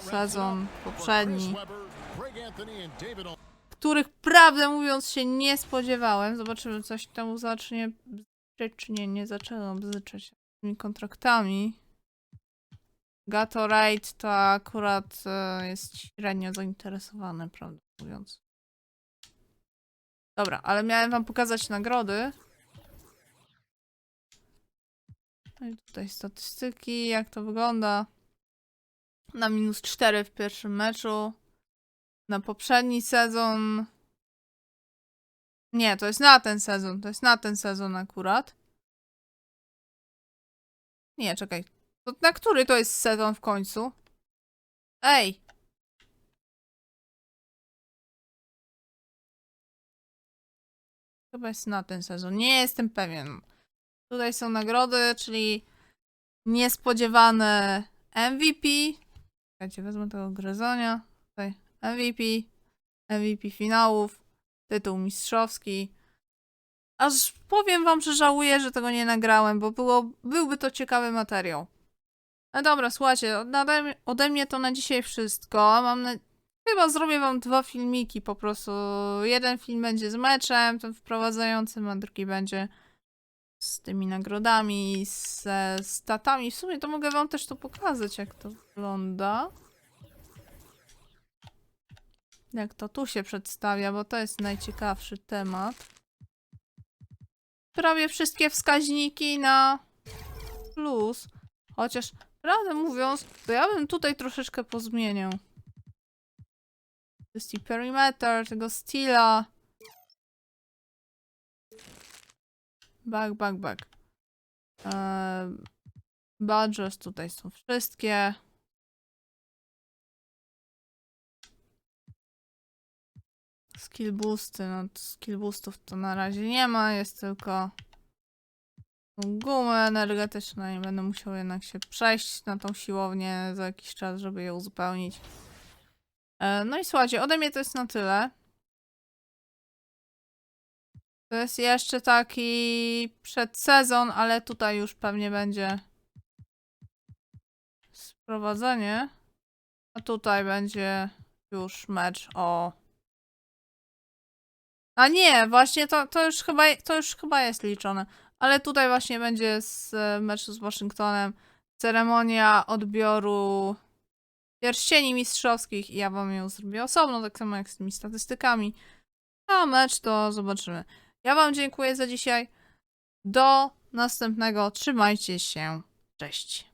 sezon poprzedni, których prawdę mówiąc się nie spodziewałem. Zobaczymy, coś temu zacznie bzyczeć, czy nie, nie zaczęło bzyczeć tymi kontraktami. Gatorade to akurat e, jest średnio zainteresowany, prawdę mówiąc. Dobra, ale miałem wam pokazać nagrody. No i tutaj statystyki, jak to wygląda. Na minus 4 w pierwszym meczu. Na poprzedni sezon. Nie, to jest na ten sezon. To jest na ten sezon akurat. Nie, czekaj. To na który to jest sezon w końcu? Ej! Chyba jest na ten sezon. Nie jestem pewien. Tutaj są nagrody, czyli niespodziewane MVP. Czekajcie, wezmę tego gryzonia. Tutaj MVP. MVP finałów. Tytuł mistrzowski. Aż powiem wam, że żałuję, że tego nie nagrałem, bo było, byłby to ciekawy materiał. No dobra, słuchajcie, ode, ode mnie to na dzisiaj wszystko. Mam na... Chyba zrobię wam dwa filmiki po prostu. Jeden film będzie z meczem, ten wprowadzającym, a drugi będzie z tymi nagrodami, ze statami. W sumie to mogę wam też tu pokazać, jak to wygląda. Jak to tu się przedstawia, bo to jest najciekawszy temat. Prawie wszystkie wskaźniki na plus. Chociaż, prawdę mówiąc, to ja bym tutaj troszeczkę pozmieniał. To jest i perimeter, tego stila. Back, back, back. Eee, badges tutaj są wszystkie. Skill boosty, no skill boostów to na razie nie ma, jest tylko gumy energetyczne i będę musiał jednak się przejść na tą siłownię za jakiś czas, żeby je uzupełnić. E, No i słuchajcie, ode mnie to jest na tyle. To jest jeszcze taki przedsezon, ale tutaj już pewnie będzie sprowadzenie. A tutaj będzie już mecz o. A nie, właśnie to, to, już chyba, to już chyba jest liczone. Ale tutaj właśnie będzie z e, meczu z Waszyngtonem ceremonia odbioru pierścieni mistrzowskich i ja wam ją zrobię osobno, tak samo jak z tymi statystykami. A mecz to zobaczymy. Ja wam dziękuję za dzisiaj. Do następnego. Trzymajcie się. Cześć.